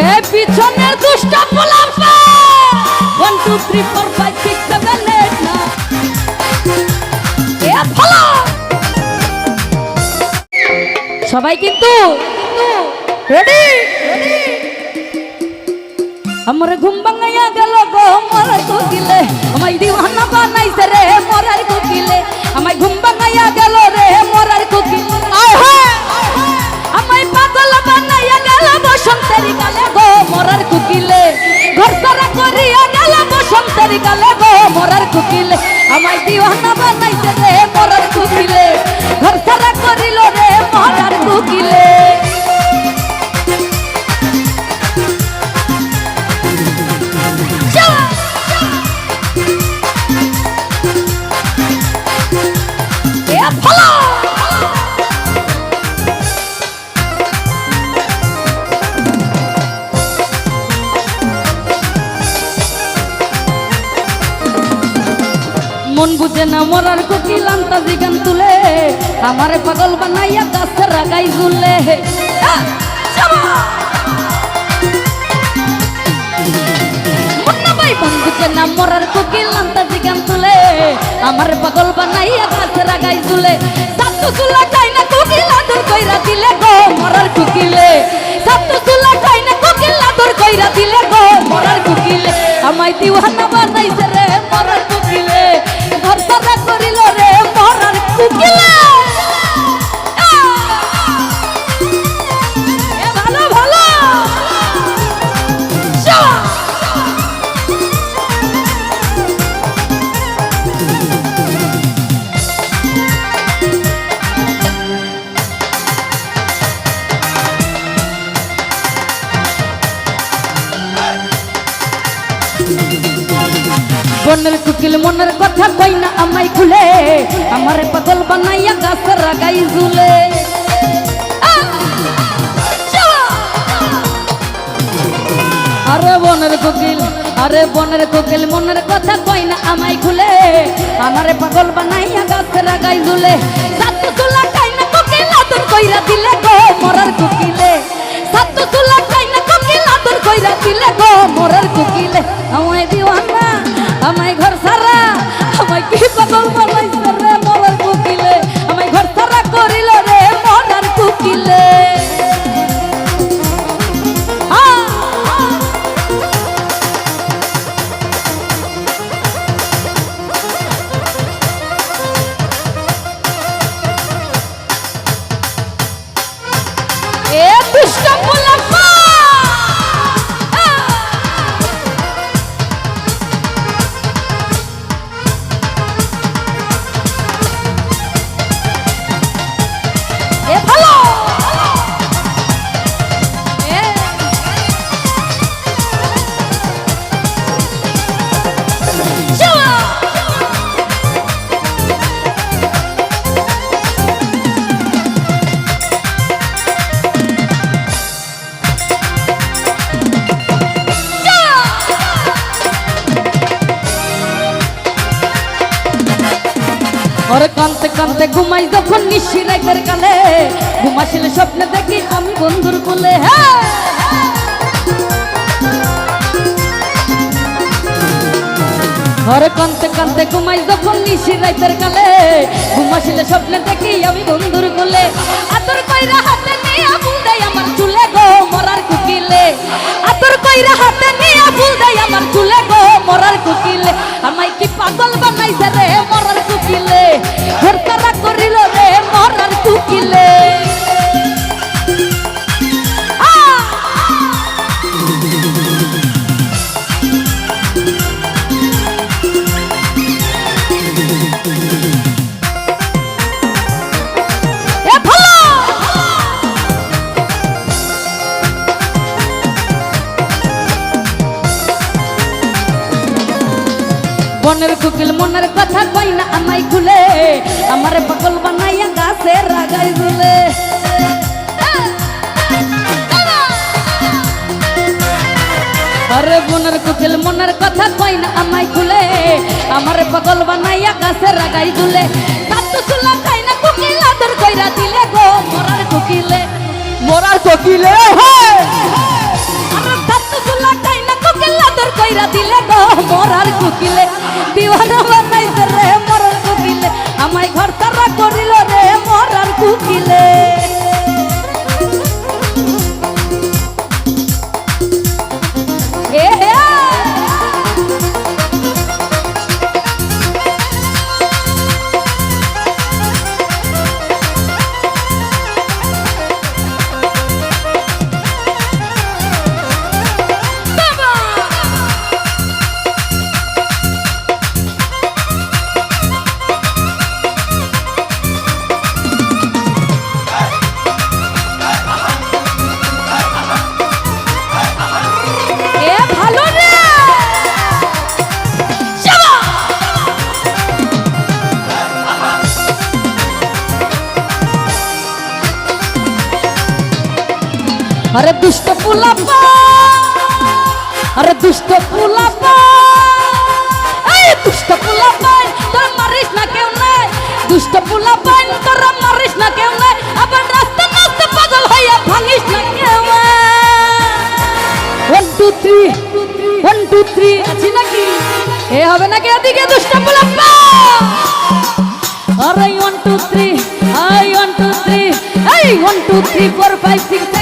এ পিছনের দুষ্ট পোলাপা one two three four five six seven eight না এ ফলো সবাই কিন্তু রেডি? আমার ঘুম ভাঙাইয়া গেল গো মরার কোকিলে আমায় দিওয়ানা বানাইছে রে, মরার কোকিলে আমায় ঘুম ভাঙাইয়া গেল রে, মরার কোকিলে আয় হায়! বুঝে না মরার কোকিল আন্তাজি গান তুলে, আমার পাগল বানাইয়া গাছে রাগাই বুঝে না মরার কোকিল আন্তাজি গান তুলে, আমার পাগল বানাইয়া গাছে রাগাই ঝুলে। সাতু চুলা চাই না কোকিল আদর কইরা দিলে গো মরার কোকিলে। সাতু চুলা চাই না কোকিল আদর কইরা দিলে গো মরার কোকিলে। আমায় দিওয়ানা বনের কুকিল মনের কথা কই না আমায় খুলে? আমার পাগল বানাইয়া গাছ রাগাই জুলে আরে বনের কোকিল, আরে বনের কোকিল মনের কথা কই না আমায় খুলে? আমারে পাগল বানাইয়া গাছ রাগাই ঝুলে। কানতে ঘুমাই যখন নিশি রাইতের কালে। ঘুমাসিলে স্বপ্নে দেখি আমি বন্ধুর কোলে। হ্যাঁ ঘরে কানতে কানতে ঘুমাই যখন নিশি রাইতের কালে। ঘুমাসিলে স্বপ্নে দেখি আমি বন্ধুর কোলে। আতর কইরা কথা কই না আমায় খুলে আমার পাগল বানাইয়া গাছে রাগাই দুলে আরে বনের কুকিল মনের কথা কই না আমায় খুলে আমার পাগল বানাইয়া গাছে রাগাই দুলে সাতু চুলা খাই না কুকিল আদর কইরা দিলে গো মরার কুকিলে। মোরার কোকিলে হয় কইরা দিলে গো মরার কুকিলে। দিওয়ানা আরে দুষ্ট পুলাপা আরে দুষ্ট পুলাপা এই দুষ্ট পুলাপা তোর মারিস না কেউ নাই দুষ্ট পুলাপা তোর মারিস না কেউ নাই আবার রাস্তা রাস্তা পাগল হইয়া ভাঙিস না কেউ one two three one two three আছি নাকি? এ হবে নাকি এদিকে দুষ্ট পুলাপা আরে ওয়ান টু থ্রি আই ওয়ান টু থ্রি এই one two three four five six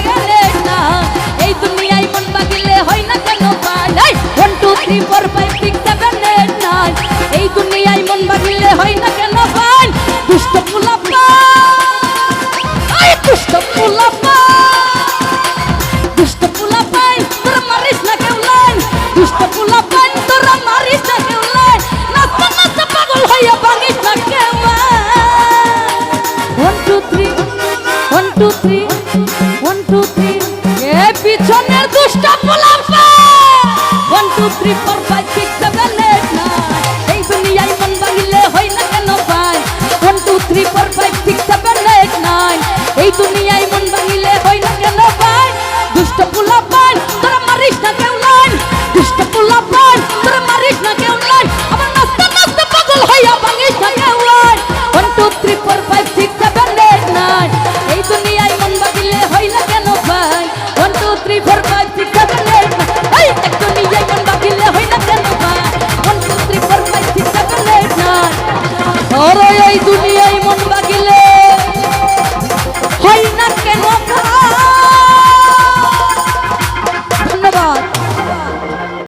two three one two three এ পিছনের দুষ্ট পুলাপা। One two three four five six seven